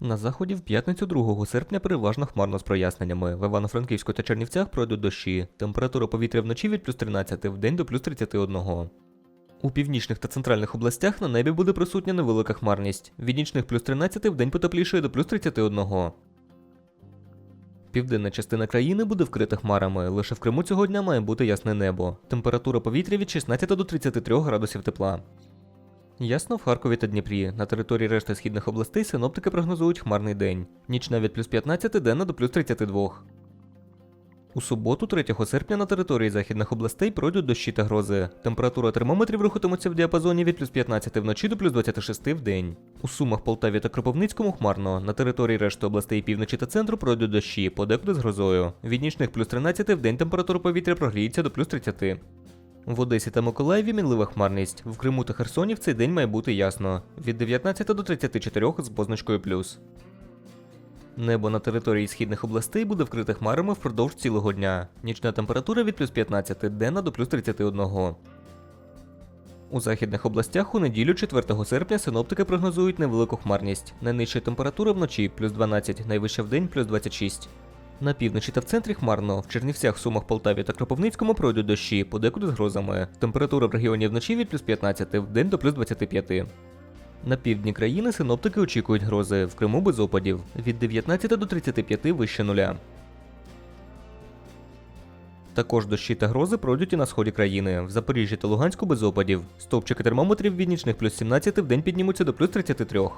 На заході в п'ятницю 2 серпня переважно хмарно з проясненнями. В Івано-Франківську та Чернівцях пройдуть дощі. Температура повітря вночі від плюс 13, в день до плюс 31. У північних та центральних областях на небі буде присутня невелика хмарність. Від нічних плюс 13 в день потеплішає до плюс 31. Південна частина країни буде вкрита хмарами. Лише в Криму цього дня має бути ясне небо. Температура повітря від 16 до 33 градусів тепла. Ясно в Харкові та Дніпрі. На території решти східних областей синоптики прогнозують хмарний день. Нічна від плюс 15 денна до плюс 32. У суботу, 3 серпня, на території західних областей пройдуть дощі та грози. Температура термометрів рухатиметься в діапазоні від плюс 15 вночі до плюс 26 в день. У Сумах, Полтаві та Кропивницькому хмарно. На території решти областей півночі та центру пройдуть дощі, подекуди з грозою. Від нічних плюс 13 в день температура повітря прогріється до плюс 30. В Одесі та Миколаєві мінлива хмарність. В Криму та Херсоні в цей день має бути ясно. Від 19 до 34 з позначкою плюс. Небо на території східних областей буде вкрите хмарами впродовж цілого дня. Нічна температура від плюс 15, денна до плюс 31. У західних областях у неділю 4 серпня синоптики прогнозують невелику хмарність. Найнижча температура вночі плюс 12, найвища в день плюс 26. На півночі та в центрі хмарно. В Чернівцях, Сумах, Полтаві та Кропивницькому пройдуть дощі, подекуди з грозами. Температура в регіоні вночі від плюс 15, в день до плюс 25. На півдні країни синоптики очікують грози, в Криму без опадів. Від 19 до 35 вище нуля. Також дощі та грози пройдуть і на сході країни. В Запоріжжі та Луганську без опадів. Стовпчики термометрів від нічних плюс 17 в день піднімуться до плюс 33.